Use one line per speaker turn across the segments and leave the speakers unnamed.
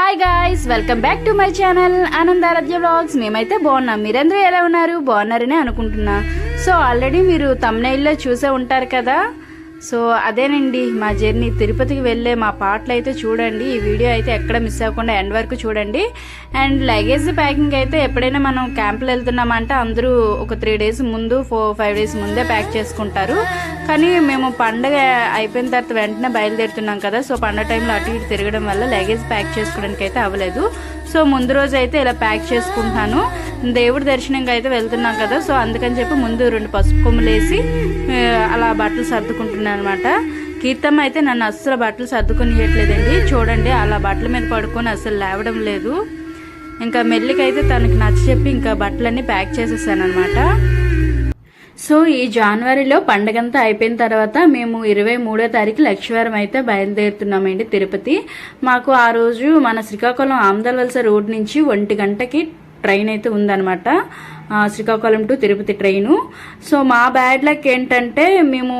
Hi guys welcome back to my channel Anandaradhya blogs మేమైతే బాగున్నాం. మీరందరూ ఎలా ఉన్నారు? బాగున్నారని అనుకుంటున్నా. సో ఆల్రెడీ మీరు తమ్నైల్లో చూసే ఉంటారు కదా? సో అదేనండి మా జర్నీ తిరుపతికి వెళ్ళే మా పాటలు అయితే చూడండి ఈ వీడియో అయితే ఎక్కడ మిస్ అవ్వకుండా ఎండ్ వరకు చూడండి. అండ్ లగేజ్ ప్యాకింగ్ అయితే ఎప్పుడైనా మనం క్యాంపులు వెళ్తున్నామంటే అందరూ ఒక త్రీ డేస్ ముందు ఫోర్ ఫైవ్ డేస్ ముందే ప్యాక్ చేసుకుంటారు. కానీ మేము పండగ అయిపోయిన తర్వాత వెంటనే బయలుదేరుతున్నాం కదా సో పండగ టైంలో అటు ఇటు తిరగడం వల్ల లగేజ్ ప్యాక్ చేసుకోవడానికి అయితే అవ్వలేదు. సో ముందు రోజు అయితే ఇలా ప్యాక్ చేసుకుంటాను దేవుడి దర్శనంగా అయితే వెళ్తున్నాం కదా సో అందుకని చెప్పి ముందు రెండు పసుపు కొమ్ములు వేసి అలా బట్టలు సర్దుకుంటున్నాను అనమాట కీర్తమ్మ అయితే నన్ను అస్సలు బట్టలు సర్దుకునియట్లేదండి. చూడండి అలా బట్టల మీద పడుకొని అస్సలు లేవడం లేదు. ఇంకా మెల్లికైతే తనకి నచ్చ చెప్పి ఇంకా బట్టలన్నీ ప్యాక్ చేసేసాను అనమాట సో ఈ జనవరిలో పండగంతా అయిపోయిన తర్వాత మేము ఇరవై మూడో తారీఖు లక్ష్మీవారం అయితే బయలుదేరుతున్నామండి తిరుపతి. మాకు ఆ రోజు మన శ్రీకాకుళం ఆమదలవలస రోడ్ నుంచి ఒంటి గంటకి ట్రైన్ అయితే ఉందన్నమాట. Srikakulam to Tirupati train. So మా బ్యాడ్ లక్ ఏంటంటే మేము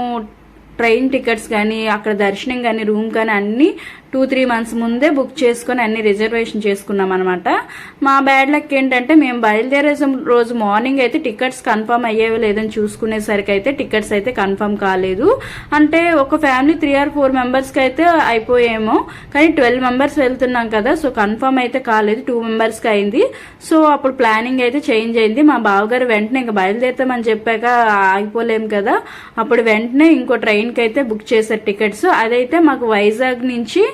ట్రైన్ టికెట్స్ కానీ అక్కడ దర్శనం కానీ రూమ్ కానీ అన్నీ టూ త్రీ మంత్స్ ముందే బుక్ చేసుకొని అన్ని రిజర్వేషన్ చేసుకున్నాం అనమాట మా బ్యాడ్ లక్ ఏంటంటే మేము బయలుదేరే రోజు మార్నింగ్ అయితే టికెట్స్ కన్ఫర్మ్ అయ్యేవి లేదని చూసుకునేసరికి అయితే టికెట్స్ అయితే కన్ఫర్మ్ కాలేదు. అంటే ఒక ఫ్యామిలీ త్రీ ఆర్ ఫోర్ మెంబర్స్కి అయితే అయిపోయేమో కానీ ట్వెల్వ్ మెంబర్స్ వెళ్తున్నాం కదా సో కన్ఫర్మ్ అయితే కాలేదు. టూ మెంబర్స్కి అయింది. సో అప్పుడు ప్లానింగ్ అయితే చేంజ్ అయింది. మా బావగారు వెంటనే ఇంకా బయలుదేరుతామని చెప్పాక ఆగిపోలేము కదా. అప్పుడు వెంటనే ఇంకో ట్రైన్కి అయితే బుక్ చేశారు టికెట్స్. అదైతే మాకు వైజాగ్ నుంచి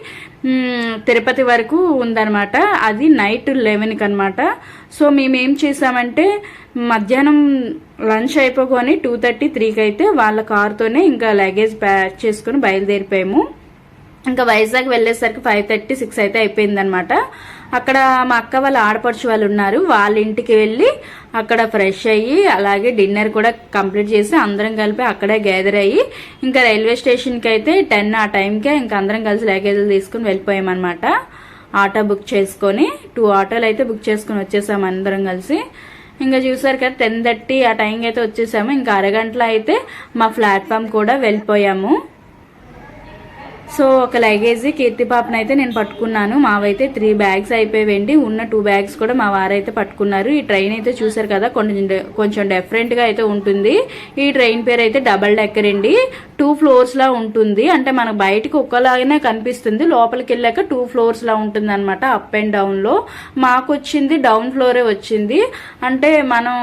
తిరుపతి వరకు ఉందన్నమాట. అది నైట్ లెవెన్కి అనమాట సో మేము ఏం చేసామంటే మధ్యాహ్నం లంచ్ అయిపోకొని టూ థర్టీ త్రీకి అయితే వాళ్ళ కార్తోనే ఇంకా లగేజ్ ప్యాక్ చేసుకుని బయలుదేరిపోయాము. ఇంకా వైజాగ్ వెళ్ళేసరికి ఫైవ్ థర్టీ సిక్స్ అయితే అయిపోయిందనమాట అక్కడ మా అక్క వాళ్ళ ఆడపడుచు వాళ్ళు ఉన్నారు. వాళ్ళ ఇంటికి వెళ్ళి అక్కడ ఫ్రెష్ అయ్యి అలాగే డిన్నర్ కూడా కంప్లీట్ చేసి అందరం కలిపి అక్కడే గ్యాదర్ అయ్యి ఇంకా రైల్వే స్టేషన్కి అయితే టెన్ ఆ టైంకే ఇంకా అందరం కలిసి లగేజ్లు తీసుకుని వెళ్ళిపోయామన్నమాట. ఆటో బుక్ చేసుకొని టూ ఆటోలు అయితే బుక్ చేసుకుని వచ్చేసాము అందరం కలిసి. ఇంకా చూసారు కదా టెన్ థర్టీ ఆ టైంకి అయితే వచ్చేసాము. ఇంకా అరగంటలో అయితే మా ప్లాట్ఫామ్ కూడా వెళ్ళిపోయాము. సో ఒక లగేజ్ కీర్తి పాపను అయితే నేను పట్టుకున్నాను. మావైతే త్రీ బ్యాగ్స్ అయిపోయాయండి ఉన్న టూ బ్యాగ్స్ కూడా మా వారైతే పట్టుకున్నారు. ఈ ట్రైన్ అయితే చూసారు కదా కొంచెం కొంచెం డిఫరెంట్గా అయితే ఉంటుంది. ఈ ట్రైన్ పేరు అయితే డబల్ డెక్కర్ అండి. టూ ఫ్లోర్స్ లా ఉంటుంది. అంటే మనకు బయటకు ఒక్కలాగానే కనిపిస్తుంది. లోపలికి వెళ్ళాక టూ ఫ్లోర్స్ లా ఉంటుంది అనమాట అప్ అండ్ డౌన్లో మాకు వచ్చింది డౌన్ ఫ్లోరే వచ్చింది. అంటే మనం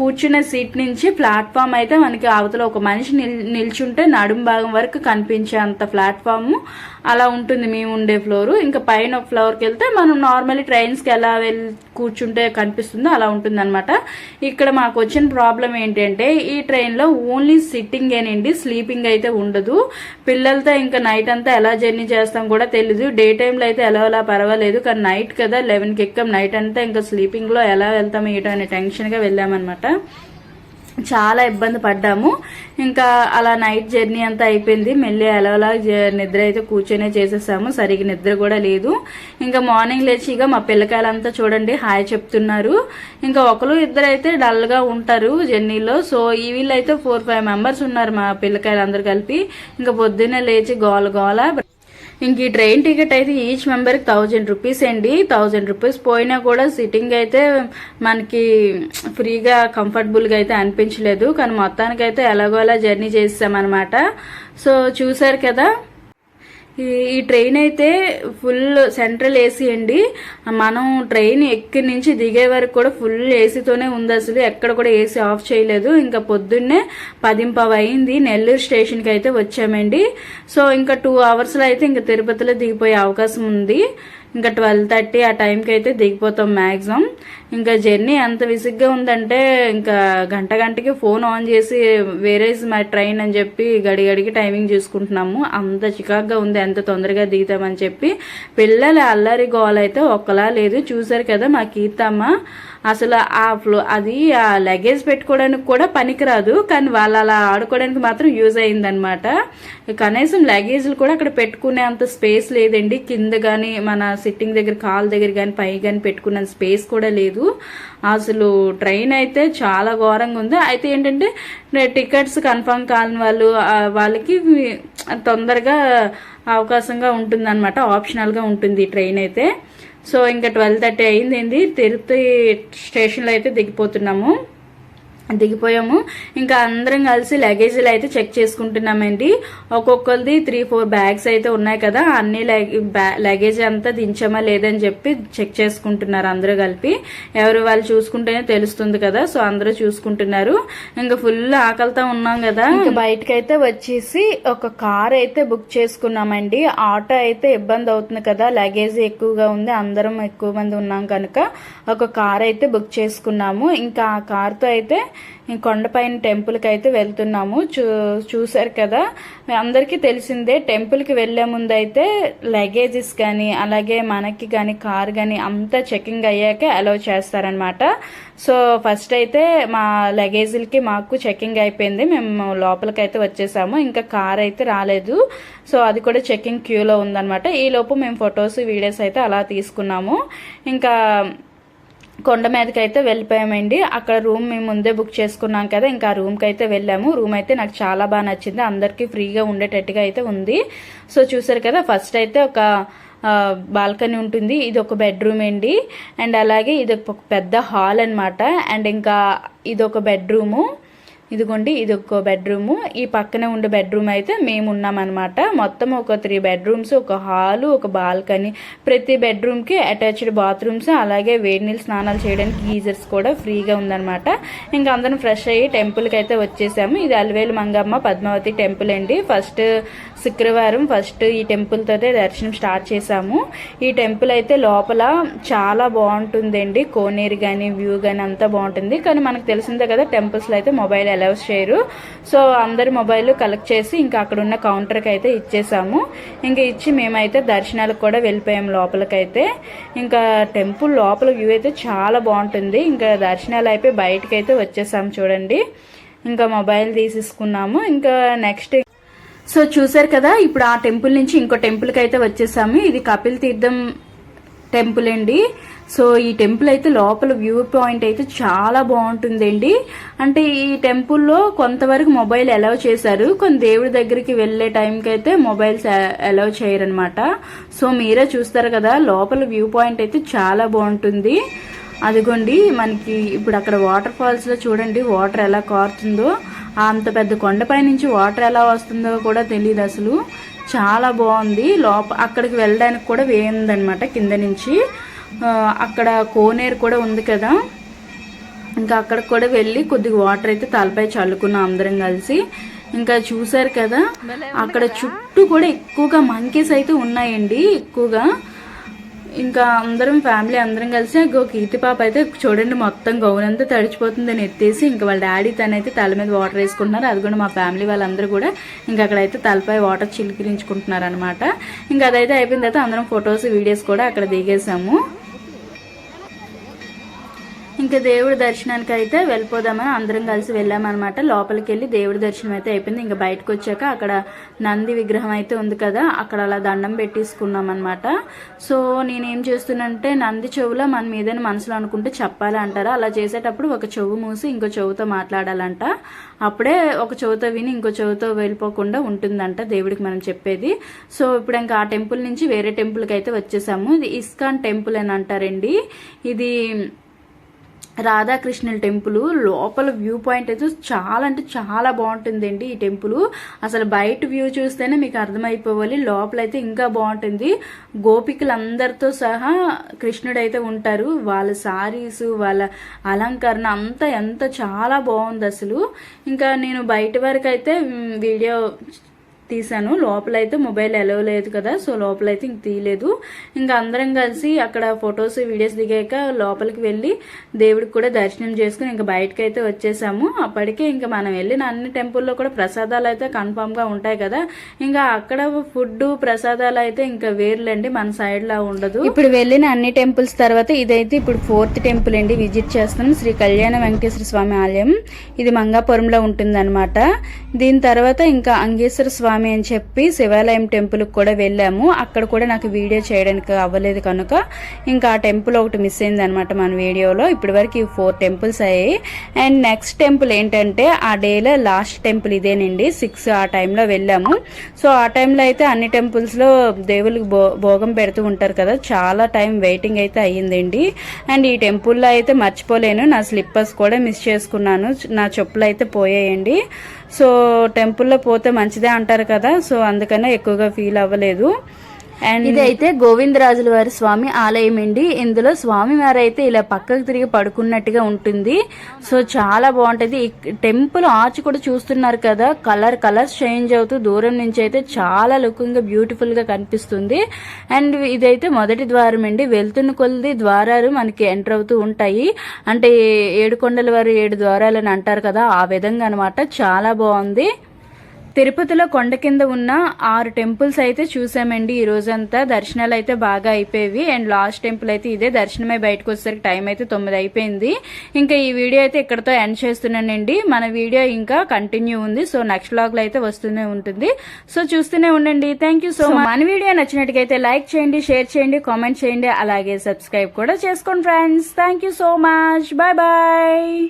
కూర్చున్న సీట్ నుంచి ప్లాట్ఫామ్ అయితే మనకి అవతల ఒక మనిషి నిల్ నిల్చుంటే నడుం భాగం వరకు కనిపించే అంత ప్లాట్ఫామ్ అలా ఉంటుంది మేము ఉండే ఫ్లోర్ ఇంకా పైన ఒక ఫ్లోర్కి వెళ్తే మనం నార్మల్లీ ట్రైన్స్కి ఎలా వెళ్ళి కూర్చుంటే కనిపిస్తుందో అలా ఉంటుంది అనమాట ఇక్కడ మాకు వచ్చిన ప్రాబ్లం ఏంటంటే ఈ ట్రైన్లో ఓన్లీ సిట్టింగ్ ఏనండి స్లీపింగ్ అయితే ఉండదు. పిల్లలతో ఇంకా నైట్ అంతా ఎలా జర్నీ చేస్తాం కూడా తెలీదు. డే టైంలో అయితే ఎలా ఎలా పర్వాలేదు. కానీ నైట్ కదా లెవెన్కి ఎక్కాం. నైట్ అంతా ఇంకా స్లీపింగ్లో ఎలా వెళ్తాం ఏంటో అనే టెన్షన్గా వెళ్ళామన్నమాట. చాలా ఇబ్బంది పడ్డాము. ఇంకా అలా నైట్ జర్నీ అంతా అయిపోయింది. మెల్లి అలవలా నిద్ర అయితే కూర్చొనే చేసేసాము. సరిగ్గా నిద్ర కూడా లేదు. ఇంకా మార్నింగ్ లేచి ఇక మా పిల్లకాయలంతా చూడండి హాయ్ చెప్తున్నారు. ఇంకా ఒకరు ఇద్దరు అయితే డల్గా ఉంటారు జర్నీలో. సో ఈ వీళ్ళు అయితే ఫోర్ ఫైవ్ మెంబర్స్ ఉన్నారు మా పిల్లకాయలు అందరు కలిపి. ఇంకా పొద్దున్నే లేచి గోల గోల ఇంక ఈ ట్రైన్ టికెట్ అయితే ఈచ్ మెంబర్కి థౌజండ్ రూపీస్ అండి. థౌజండ్ రూపీస్ పోయినా కూడా సిట్టింగ్ అయితే మనకి ఫ్రీగా కంఫర్టబుల్గా అయితే అనిపించలేదు. కానీ మొత్తానికి అయితే ఎలాగో అలా జర్నీ చేసామన్నమాట సో చూసారు కదా ఈ ఈ ట్రైన్ అయితే ఫుల్ సెంట్రల్ ఏసీ అండి. మనం ట్రైన్ ఎక్కి నుంచి దిగే వరకు కూడా ఫుల్ ఏసీతోనే ఉంది అసలు. ఎక్కడ కూడా ఏసీ ఆఫ్ చేయలేదు. ఇంకా పొద్దున్నే పదింపవ అయింది. నెల్లూరు స్టేషన్కి అయితే వచ్చామండి. సో ఇంకా టూ అవర్స్లో అయితే ఇంకా తిరుపతిలో దిగిపోయే అవకాశం ఉంది. ఇంకా ట్వెల్వ్ థర్టీ ఆ టైంకి అయితే దిగిపోతాం మ్యాక్సిమం ఇంకా జర్నీ ఎంత విసిగ్గా ఉందంటే ఇంకా గంట గంటకి ఫోన్ ఆన్ చేసి వేరే మా ట్రైన్ అని చెప్పి గడిగడికి టైమింగ్ చూసుకుంటున్నాము. అంత చికాగ్గా ఉంది ఎంత తొందరగా దిగుతామని చెప్పి. పిల్లల అల్లరి గోల్ అయితే ఒక్కలా లేదు. చూసారు కదా మా కీర్తమ్మ. అసలు ఆ ఫ్లో అది ఆ లగేజ్ పెట్టుకోవడానికి కూడా పనికిరాదు. కానీ వాళ్ళు అలా ఆడుకోవడానికి మాత్రం యూజ్ అయిందనమాట కనీసం లగేజ్లు కూడా అక్కడ పెట్టుకునే అంత స్పేస్ లేదండి. కింద కానీ మన సిట్టింగ్ దగ్గర కాల్ దగ్గర కానీ పై కానీ పెట్టుకున్న స్పేస్ కూడా లేదు. అసలు ట్రైన్ అయితే చాలా ఘోరంగా ఉంది. అయితే ఏంటంటే టికెట్స్ కన్ఫర్మ్ కాని వాళ్ళు వాళ్ళకి తొందరగా అవకాశంగా ఉంటుంది అనమాట ఆప్షనల్గా ఉంటుంది ట్రైన్ అయితే. సో ఇంకా ట్వెల్వ్ థర్టీ అయింది ఏంది? తిరుపతి స్టేషన్లో అయితే దిగిపోతున్నాము. దిగిపోయాము. ఇంకా అందరం కలిసి లగేజీలు అయితే చెక్ చేసుకుంటున్నామండి. ఒక్కొక్కరిది త్రీ ఫోర్ బ్యాగ్స్ అయితే ఉన్నాయి కదా అన్ని లగేజ్ అంతా దించమా లేదని చెప్పి చెక్ చేసుకుంటున్నారు అందరూ కలిపి. ఎవరు వాళ్ళు చూసుకుంటేనే తెలుస్తుంది కదా సో అందరూ చూసుకుంటున్నారు. ఇంకా ఫుల్ ఆకలితో ఉన్నాం కదా. ఇంకా బయటకైతే వచ్చేసి ఒక కార్ అయితే బుక్ చేసుకున్నామండి. ఆటో అయితే ఇబ్బంది అవుతుంది కదా లగేజ్ ఎక్కువగా ఉంది అందరం ఎక్కువ మంది ఉన్నాం కనుక. ఒక కార్ అయితే బుక్ చేసుకున్నాము. ఇంకా ఆ కార్తో అయితే కొండపైన టెంపుల్కి అయితే వెళ్తున్నాము. చూ చూసారు కదా? అందరికీ తెలిసిందే టెంపుల్కి వెళ్ళే ముందు అయితే లగేజెస్ కానీ అలాగే మనకి కానీ కార్ కానీ అంతా చెకింగ్ అయ్యాకే అలౌ చేస్తారనమాట సో ఫస్ట్ అయితే మా లగేజీలకి మాకు చెకింగ్ అయిపోయింది. మేము లోపలికి అయితే వచ్చేసాము. ఇంకా కార్ అయితే రాలేదు. సో అది కూడా చెకింగ్ క్యూలో ఉందన్నమాట. ఈలోపు మేము ఫొటోస్ వీడియోస్ అయితే అలా తీసుకున్నాము. ఇంకా కొండ మీదకి అయితే వెళ్ళిపోయామండి. అక్కడ రూమ్ మేము ముందే బుక్ చేసుకున్నాం కదా ఇంకా ఆ రూమ్కి అయితే వెళ్ళాము. రూమ్ అయితే నాకు చాలా బాగా నచ్చింది. అందరికీ ఫ్రీగా ఉండేటట్టుగా అయితే ఉంది. సో చూసారు కదా ఫస్ట్ అయితే ఒక బాల్కనీ ఉంటుంది. ఇది ఒక బెడ్రూమ్ అండి. అండ్ అలాగే ఇది ఒక పెద్ద హాల్ అనమాట అండ్ ఇంకా ఇది ఒక బెడ్రూము. ఇదిగోండి ఇది ఒక బెడ్రూమ్. ఈ పక్కనే ఉండే బెడ్రూమ్ అయితే మేము ఉన్నామన్నమాట. మొత్తం ఒక త్రీ బెడ్రూమ్స్ ఒక హాలు ఒక బాల్కనీ. ప్రతి బెడ్రూమ్కి అటాచ్డ్ బాత్రూమ్స్ అలాగే వేడి నీళ్ళు స్నానాలు చేయడానికి గీజర్స్ కూడా ఫ్రీగా ఉందన్నమాట. ఇంకా అందరం ఫ్రెష్ అయ్యి టెంపుల్కి అయితే వచ్చేసాము. ఇది అలవేలు మంగమ్మ పద్మావతి టెంపుల్ అండి. ఫస్ట్ శుక్రవారం ఫస్ట్ ఈ టెంపుల్తో దర్శనం స్టార్ట్ చేసాము. ఈ టెంపుల్ అయితే లోపల చాలా బాగుంటుందండి. కోనేరు కానీ వ్యూ కానీ అంతా బాగుంటుంది. కానీ మనకు తెలిసిందే కదా టెంపుల్స్లో అయితే మొబైల్ అలౌ చేయరు. సో అందరి మొబైల్ కలెక్ట్ చేసి ఇంకా అక్కడ ఉన్న కౌంటర్కి అయితే ఇచ్చేసాము. ఇంకా ఇచ్చి మేమైతే దర్శనాలకు కూడా వెళ్ళిపోయాము లోపలికైతే. ఇంకా టెంపుల్ లోపల వ్యూ అయితే చాలా బాగుంటుంది. ఇంకా దర్శనాలు అయిపోయి బయటకు అయితే వచ్చేసాము చూడండి. ఇంకా మొబైల్ తీసేసుకున్నాము. ఇంకా నెక్స్ట్ సో చూసారు కదా ఇప్పుడు ఆ టెంపుల్ నుంచి ఇంకో టెంపుల్కి అయితే వచ్చేసాము. ఇది కపిల్ తీర్థం టెంపుల్ అండి. సో ఈ టెంపుల్ అయితే లోపల వ్యూ పాయింట్ అయితే చాలా బాగుంటుందండి. అంటే ఈ టెంపుల్లో కొంతవరకు మొబైల్ అలౌ చేశారు. కొన్ని దేవుడి దగ్గరికి వెళ్ళే టైంకి అయితే మొబైల్స్ అలౌ చేయరనమాట. సో మీరే చూస్తారు కదా లోపల వ్యూ పాయింట్ అయితే చాలా బాగుంటుంది. అదిగోండి మనకి ఇప్పుడు అక్కడ వాటర్ ఫాల్స్లో చూడండి వాటర్ ఎలా కారుతుందో. అంత పెద్ద కొండపై నుంచి వాటర్ ఎలా వస్తుందో కూడా తెలియదు అసలు చాలా బాగుంది. లోప అక్కడికి వెళ్ళడానికి కూడా వేయిందనమాట కింద నుంచి. అక్కడ కోనేరు కూడా ఉంది కదా. ఇంకా అక్కడికి కూడా వెళ్ళి కొద్దిగా వాటర్ అయితే తలపై చల్లుకున్నాం అందరం కలిసి. ఇంకా చూసారు కదా అక్కడ చుట్టూ కూడా ఎక్కువగా మంకీస్ అయితే ఉన్నాయండి ఎక్కువగా. ఇంకా అందరం ఫ్యామిలీ అందరం కలిసి గో కీర్తి పాప అయితే చూడండి మొత్తం గౌనంతా తడిచిపోతుందని ఎత్తేసి ఇంకా వాళ్ళ డాడీ తనైతే తల మీద వాటర్ వేసుకుంటున్నారు. అది కూడా మా ఫ్యామిలీ వాళ్ళందరూ కూడా ఇంకా అక్కడైతే తలపై వాటర్ చిలికిరించుకుంటున్నారు అనమాట ఇంకా అదైతే అయిపోయిన తర్వాత అందరం ఫొటోస్ వీడియోస్ కూడా అక్కడ దిగేసాము. ఇంకా దేవుడి దర్శనానికి అయితే వెళ్ళిపోదామని అందరం కలిసి వెళ్ళామన్నమాట. లోపలికి వెళ్ళి దేవుడి దర్శనం అయితే అయిపోయింది. ఇంకా బయటకు వచ్చాక అక్కడ నంది విగ్రహం అయితే ఉంది కదా అక్కడ అలా దండం పెట్టేసుకున్నాం అనమాట సో నేనేం చేస్తున్నానంటే నంది చెవులో మన మీదని మనసులో అనుకుంటే చెప్పాలి అంటారా? అలా చేసేటప్పుడు ఒక చెవు మూసి ఇంకో చెవుతో మాట్లాడాలంట. అప్పుడే ఒక చెవుతో విని ఇంకో చెవుతో వెళ్ళిపోకుండా ఉంటుందంట దేవుడికి మనం చెప్పేది. సో ఇప్పుడు ఇంకా ఆ టెంపుల్ నుంచి వేరే టెంపుల్కి అయితే వచ్చేసాము. ఇది ఇస్కాన్ టెంపుల్ అని అంటారండి. ఇది రాధాకృష్ణుల టెంపుల్ లోపల వ్యూ పాయింట్ అయితే చాలా అంటే చాలా బాగుంటుందండి ఈ టెంపుల్. అసలు బయట వ్యూ చూస్తేనే మీకు అర్థమైపోవాలి. లోపల అయితే ఇంకా బాగుంటుంది. గోపికలందరితో సహా కృష్ణుడు అయితే ఉంటారు. వాళ్ళ సారీస్ వాళ్ళ అలంకరణ అంతా ఎంత చాలా బాగుంది అసలు ఇంకా నేను బయట వరకు అయితే వీడియో తీసాను లోపలైతే మొబైల్ ఎలవ్ లేదు కదా సో లోపలైతే ఇంక తీయలేదు. ఇంకా అందరం కలిసి అక్కడ ఫొటోస్ వీడియోస్ దిగాక లోపలికి వెళ్ళి దేవుడికి కూడా దర్శనం చేసుకుని ఇంకా బయటకు అయితే వచ్చేసాము. అప్పటికే ఇంకా మనం వెళ్ళిన అన్ని టెంపుల్లో కూడా ప్రసాదాలు అయితే కన్ఫామ్గా ఉంటాయి కదా. ఇంకా అక్కడ ఫుడ్ ప్రసాదాలు అయితే ఇంకా వేర్లండి మన సైడ్లా ఉండదు. ఇప్పుడు వెళ్ళిన అన్ని టెంపుల్స్ తర్వాత ఇదైతే ఇప్పుడు ఫోర్త్ టెంపుల్ అండి విజిట్ చేస్తున్నాం. శ్రీ కళ్యాణ వెంకటేశ్వర స్వామి ఆలయం. ఇది మంగాపురంలో ఉంటుంది దీని తర్వాత ఇంకా అంగేశ్వర స్వామి స్వామి అని చెప్పి శివాలయం టెంపుల్కి కూడా వెళ్ళాము. అక్కడ కూడా నాకు వీడియో చేయడానికి అవ్వలేదు కనుక ఇంకా ఆ టెంపుల్ ఒకటి మిస్ అయింది అనమాట మన వీడియోలో. ఇప్పటి వరకు ఫోర్ టెంపుల్స్ అయ్యాయి. అండ్ నెక్స్ట్ టెంపుల్ ఏంటంటే ఆ డేలో లాస్ట్ టెంపుల్ ఇదేనండి. సిక్స్ ఆ టైంలో వెళ్ళాము. సో ఆ టైంలో అయితే అన్ని టెంపుల్స్లో దేవుళ్ళకి భో భోగం పెడుతూ ఉంటారు కదా. చాలా టైం వెయిటింగ్ అయితే అయ్యిందండి. అండ్ ఈ టెంపుల్లో అయితే మర్చిపోలేను. నా స్లిప్పర్స్ కూడా మిస్ చేసుకున్నాను. నా చెప్పులు అయితే పోయాయండి. సో టెంపుల్లో పోతే మంచిదే అంటారు కదా సో అందుకనే ఎక్కువగా ఫీల్ అవ్వలేదు. అండ్ ఇదైతే గోవిందరాజుల వారి స్వామి ఆలయం అండి. ఇందులో స్వామి వారు అయితే ఇలా పక్కకు తిరిగి పడుకున్నట్టుగా ఉంటుంది. సో చాలా బాగుంటది. టెంపుల్ ఆర్చ్ కూడా చూస్తున్నారు కదా. కలర్ కలర్స్ చేంజ్ అవుతూ దూరం నుంచి అయితే చాలా లుకింగ్గా బ్యూటిఫుల్గా కనిపిస్తుంది. అండ్ ఇదైతే మొదటి ద్వారం అండి. వెళ్తున్న కొలది ద్వారాలు మనకి ఎంటర్ అవుతూ ఉంటాయి. అంటే ఏడు కొండల వారు ఏడు ద్వారాలు అని అంటారు కదా. ఆ విధంగా అనమాట చాలా బాగుంది. తిరుపతిలో కొండ కింద ఉన్న ఆరు టెంపుల్స్ అయితే చూసామండి. ఈ రోజంతా దర్శనాలు అయితే బాగా అయిపోయేవి. అండ్ లాస్ట్ టెంపుల్ అయితే ఇదే దర్శనమై బయటకు వచ్చేసరికి టైం అయితే తొమ్మిది అయిపోయింది. ఇంకా ఈ వీడియో అయితే ఇక్కడతో ఎండ్ చేస్తున్నానండి. మన వీడియో ఇంకా కంటిన్యూ ఉంది. సో నెక్స్ట్ వ్లాగ్లో అయితే వస్తూనే ఉంటుంది. సో చూస్తూనే ఉండండి. థ్యాంక్ యూ సో మచ్ మన వీడియో నచ్చినట్టుగైతే లైక్ చేయండి షేర్ చేయండి కామెంట్ చేయండి. అలాగే సబ్స్క్రైబ్ కూడా చేసుకోండి friends thank you so much bye bye